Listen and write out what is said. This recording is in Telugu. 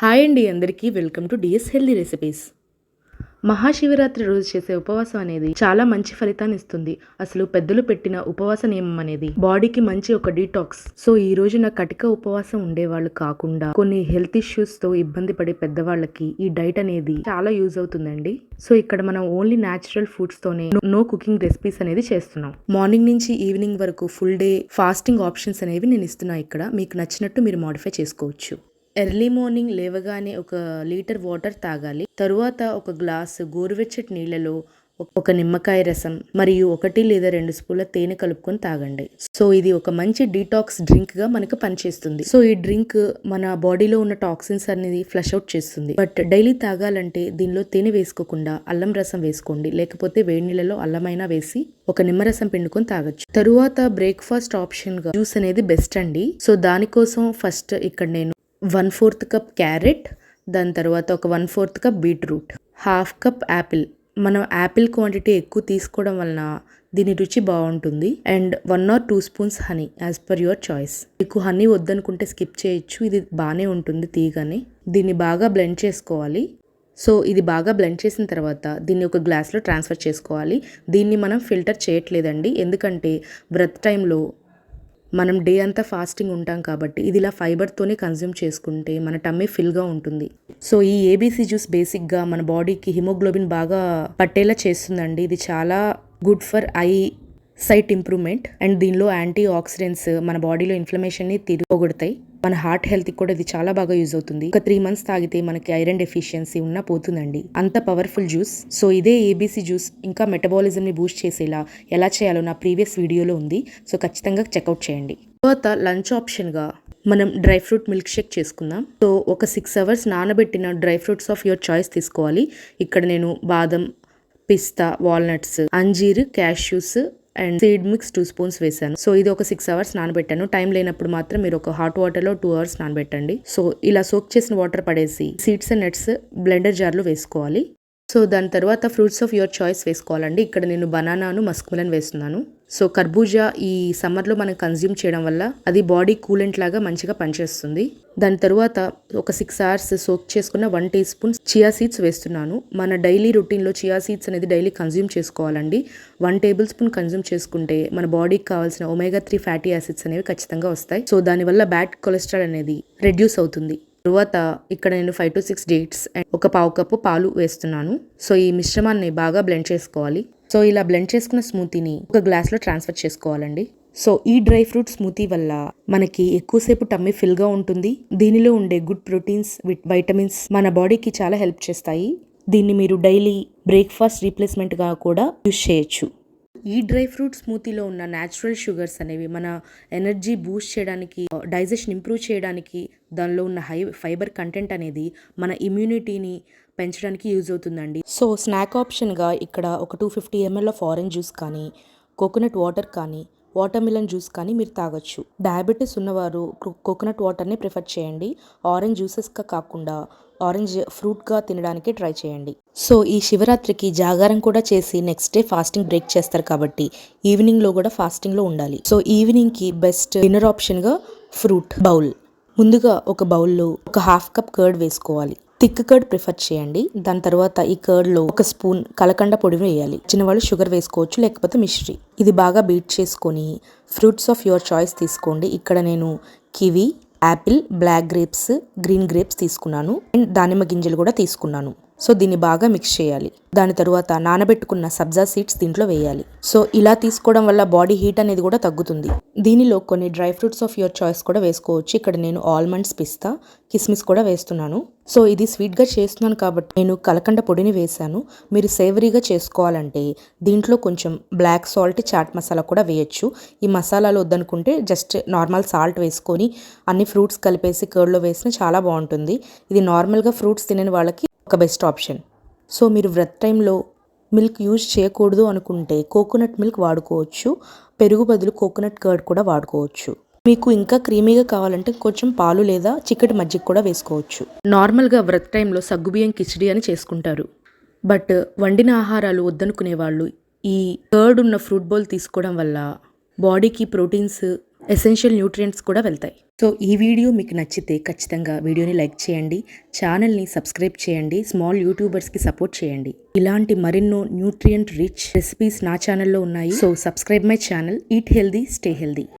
హాయ్ అండి అందరికీ welcome to DS healthy recipes. Mahashivratri రోజు చేసే ఉపవాసం అనేది చాలా మంచి ఫలితాన్ని ఇస్తుంది. అసలు పెద్దలు పెట్టిన ఉపవాస నియమం అనేది బాడీకి మంచి ఒక డీటాక్స్ సో ఈ రోజున కటిక ఉపవాసం ఉండేవాళ్ళు కాకుండా కొన్ని హెల్త్ ఇష్యూస్తో ఇబ్బంది పడే పెద్దవాళ్ళకి ఈ డైట్ అనేది చాలా యూజ్ అవుతుందండి. సో ఇక్కడ మనం ఓన్లీ న్యాచురల్ ఫుడ్స్ తోనే నో కుకింగ్ రెసిపీస్ అనేది చేస్తున్నాం. మార్నింగ్ నుంచి ఈవినింగ్ వరకు ఫుల్ డే ఫాస్టింగ్ ఆప్షన్స్ అనేవి నేను ఇస్తున్నా ఇక్కడ. మీకు నచ్చినట్టు మీరు మాడిఫై చేసుకోవచ్చు. ఎర్లీ మార్నింగ్ లేవగానే ఒక లీటర్ వాటర్ తాగాలి. తరువాత ఒక గ్లాస్ గోరువెచ్చటి నీళ్ళలో ఒక- ఒక నిమ్మకాయ రసం మరియు ఒకటి లేదా రెండు స్పూన్ల తేనె కలుపుకొని తాగండి. సో ఇది ఒక మంచి డీటాక్స్ డ్రింక్గా మనకు పనిచేస్తుంది. సో ఈ డ్రింక్ మన బాడీలో ఉన్న టాక్సిన్స్ అనేది ఫ్లష్ అవుట్ చేస్తుంది. బట్ డైలీ తాగాలంటే దీనిలో తేనె వేసుకోకుండా అల్లం రసం వేసుకోండి. లేకపోతే వేడి నీళ్ళలో అల్లమైనా వేసి ఒక నిమ్మరసం పిండుకొని తాగొచ్చు. తరువాత బ్రేక్ఫాస్ట్ ఆప్షన్గా జ్యూస్ అనేది బెస్ట్ అండి. సో దానికోసం ఫస్ట్ ఇక్కడ నేను వన్ ఫోర్త్ కప్ క్యారెట్ దాని తర్వాత ఒక one fourth cup beetroot half cup apple. మనం యాపిల్ క్వాంటిటీ ఎక్కువ తీసుకోవడం వలన దీని రుచి బాగుంటుంది. And one or two spoons honey as per your choice. మీకు హనీ వద్దనుకుంటే స్కిప్ చేయొచ్చు. ఇది బాగానే ఉంటుంది తీయగానే. దీన్ని బాగా బ్లెండ్ చేసుకోవాలి. సో ఇది బాగా బ్లెండ్ చేసిన తర్వాత దీన్ని ఒక గ్లాస్లో ట్రాన్స్ఫర్ చేసుకోవాలి. దీన్ని మనం ఫిల్టర్ చేయట్లేదండి. ఎందుకంటే బ్రత్ టైంలో మనం డే అంతా ఫాస్టింగ్ ఉంటాం కాబట్టి ఇది ఇలా ఫైబర్తోనే కన్జ్యూమ్ చేసుకుంటే మన టమ్మీ ఫిల్గా ఉంటుంది. సో ఈ ఏబీసీ జ్యూస్ బేసిక్గా మన బాడీకి హిమోగ్లోబిన్ బాగా పట్టేలా చేస్తుందండి. ఇది చాలా good for eyesight improvement and దీనిలో యాంటీ ఆక్సిడెంట్స్ మన బాడీలో ఇన్ఫ్లమేషన్ని తిరిగొడతాయి మన హార్ట్ హెల్త్కి కూడా ఇది చాలా బాగా యూజ్ అవుతుంది. ఒక త్రీ మంత్స్ తాగితే మనకి ఐరన్ డెఫిషియన్సీ ఉన్నా పోతుందండి. అంత పవర్ఫుల్ జ్యూస్. సో ఇదే ఏబీసీ జ్యూస్ ఇంకా మెటబాలిజంని బూస్ట్ చేసేలా ఎలా చేయాలో నా ప్రీవియస్ వీడియోలో ఉంది. సో ఖచ్చితంగా చెక్అవుట్ చేయండి. తర్వాత లంచ్ ఆప్షన్గా మనం డ్రై ఫ్రూట్ మిల్క్ షేక్ చేసుకుందాం. సో ఒక సిక్స్ అవర్స్ నానబెట్టిన dry fruits of your choice తీసుకోవాలి. ఇక్కడ నేను బాదం పిస్తా walnuts అంజీర్ cashews and seed mix two spoons వేసాను. సో ఇది ఒక సిక్స్ అవర్స్ నానబెట్టాను. టైం లేనప్పుడు మాత్రం మీరు ఒక హాట్ వాటర్లో టూ అవర్స్ నానబెట్టండి. సో ఇలా సోక్ చేసిన వాటర్ పడేసి సీడ్స్ అండ్ నట్స్ బ్లెండర్ జార్లో వేసుకోవాలి. సో దాని తర్వాత ఫ్రూట్స్ ఆఫ్ యువర్ చాయిస్ వేసుకోవాలండి. ఇక్కడ నేను బనానాను మస్క్మిలన్ వేస్తున్నాను. సో కర్బూజా ఈ సమ్మర్లో మనం కన్జ్యూమ్ చేయడం వల్ల అది బాడీ కూలెంట్ లాగా మంచిగా పనిచేస్తుంది. దాని తర్వాత ఒక సిక్స్ అవర్స్ సోక్ చేసుకున్న one teaspoon chia seeds వేస్తున్నాను. మన డైలీ రొటీన్లో చియా సీడ్స్ అనేది డైలీ కన్జ్యూమ్ చేసుకోవాలండి. వన్ టేబుల్ స్పూన్ కన్జ్యూమ్ చేసుకుంటే మన బాడీకి కావాల్సిన ఒమేగా త్రీ ఫ్యాటీ యాసిడ్స్ అనేవి ఖచ్చితంగా వస్తాయి. సో దానివల్ల బ్యాడ్ కొలెస్ట్రాల్ అనేది రెడ్యూస్ అవుతుంది. తరువాత ఇక్కడ నేను five to six dates and ఒక పావు కప్పు పాలు వేస్తున్నాను. సో ఈ మిశ్రమాన్ని బాగా బ్లెండ్ చేసుకోవాలి. సో ఇలా బ్లెండ్ చేసుకున్న స్మూతీని ఒక గ్లాస్లో ట్రాన్స్ఫర్ చేసుకోవాలండి. సో ఈ డ్రై ఫ్రూట్ స్మూతీ వల్ల మనకి ఎక్కువసేపు టమ్మీ ఫిల్గా ఉంటుంది. దీనిలో ఉండే గుడ్ ప్రోటీన్స్ విట్ వైటమిన్స్ మన బాడీకి చాలా హెల్ప్ చేస్తాయి. దీన్ని మీరు డైలీ బ్రేక్ఫాస్ట్ రీప్లేస్మెంట్గా కూడా యూజ్ చేయొచ్చు. ఈ డ్రై ఫ్రూట్ స్మూతీలో ఉన్న న్యాచురల్ షుగర్స్ అనేవి మన ఎనర్జీ బూస్ట్ చేయడానికి డైజెషన్ ఇంప్రూవ్ చేయడానికి దానిలో ఉన్న హై ఫైబర్ కంటెంట్ అనేది మన ఇమ్యూనిటీని పెంచడానికి యూజ్ అవుతుందండి. సో స్నాక్ ఆప్షన్గా ఇక్కడ ఒక two fifty ML of orange juice కానీ కోకోనట్ వాటర్ కానీ వాటర్ మిలన్ జ్యూస్ కానీ మీరు తాగొచ్చు. డయాబెటీస్ ఉన్నవారు కోకోనట్ వాటర్ని ప్రిఫర్ చేయండి. ఆరెంజ్ జ్యూసెస్గా కాకుండా ఆరెంజ్ ఫ్రూట్గా తినడానికి ట్రై చేయండి. సో ఈ శివరాత్రికి జాగారం కూడా చేసి నెక్స్ట్ డే ఫాస్టింగ్ బ్రేక్ చేస్తారు కాబట్టి ఈవినింగ్లో కూడా ఫాస్టింగ్లో ఉండాలి. సో ఈవినింగ్కి బెస్ట్ డిన్నర్ ఆప్షన్గా ఫ్రూట్ బౌల్. ముందుగా ఒక బౌల్లో ఒక హాఫ్ కప్ కర్డ్ వేసుకోవాలి. థిక్ కర్డ్ ప్రిఫర్ చేయండి. దాని తర్వాత ఈ కర్డ్లో ఒక స్పూన్ కలకండ పొడి వేయాలి. చిన్నవాళ్ళు షుగర్ వేసుకోవచ్చు లేకపోతే మిశ్రీ. ఇది బాగా బీట్ చేసుకొని ఫ్రూట్స్ ఆఫ్ యువర్ చాయిస్ తీసుకోండి. ఇక్కడ నేను kiwi apple black grapes green grapes తీసుకున్నాను. అండ్ దానిమ్మ గింజలు కూడా తీసుకున్నాను. సో దీన్ని బాగా మిక్స్ చేయాలి. దాని తరువాత నానబెట్టుకున్న సబ్జా సీడ్స్ దీంట్లో వేయాలి. సో ఇలా తీసుకోవడం వల్ల బాడీ హీట్ అనేది కూడా తగ్గుతుంది. దీనిలో కొన్ని dry fruits of your choice కూడా వేసుకోవచ్చు. ఇక్కడ నేను ఆల్మండ్స్ పిస్తా కిస్మిస్ కూడా వేస్తున్నాను. సో ఇది స్వీట్గా చేస్తున్నాను కాబట్టి నేను కలకండ పొడిని వేశాను. మీరు సేవరీగా చేసుకోవాలంటే దీంట్లో కొంచెం బ్లాక్ సాల్ట్ చాట్ మసాలా కూడా వేయచ్చు. ఈ మసాలాలు వద్దనుకుంటే జస్ట్ నార్మల్ సాల్ట్ వేసుకొని అన్ని ఫ్రూట్స్ కలిపేసి కర్డ్లో వేసిన చాలా బాగుంటుంది. ఇది నార్మల్గా ఫ్రూట్స్ తినని వాళ్ళకి ఒక బెస్ట్ ఆప్షన్ సో మీరు వ్రత్ టైంలో మిల్క్ యూజ్ చేయకూడదు అనుకుంటే కోకోనట్ మిల్క్ వాడుకోవచ్చు. పెరుగు బదులు కోకోనట్ కర్డ్ కూడా వాడుకోవచ్చు. మీకు ఇంకా క్రీమీగా కావాలంటే కొంచెం పాలు లేదా చిక్కటి మజ్జిగ కూడా వేసుకోవచ్చు. నార్మల్గా వ్రత్ టైంలో సగ్గుబియ్యం కిచిడి అని చేసుకుంటారు. బట్ వండిన ఆహారాలు వద్దనుకునే వాళ్ళు ఈ కర్డ్ ఉన్న ఫ్రూట్ బౌల్ తీసుకోవడం వల్ల బాడీకి ప్రోటీన్స్ ఎసెన్షియల్ న్యూట్రియంట్స్ కూడా వెళ్తాయి. సో ఈ వీడియో మీకు నచ్చితే ఖచ్చితంగా వీడియోని లైక్ చేయండి ఛానల్ని సబ్స్క్రైబ్ చేయండి స్మాల్ యూట్యూబర్స్కి సపోర్ట్ చేయండి. ఇలాంటి మరెన్నో న్యూట్రియంట్ రిచ్ రెసిపీస్ నా ఛానల్లో ఉన్నాయి. So subscribe my channel eat healthy stay healthy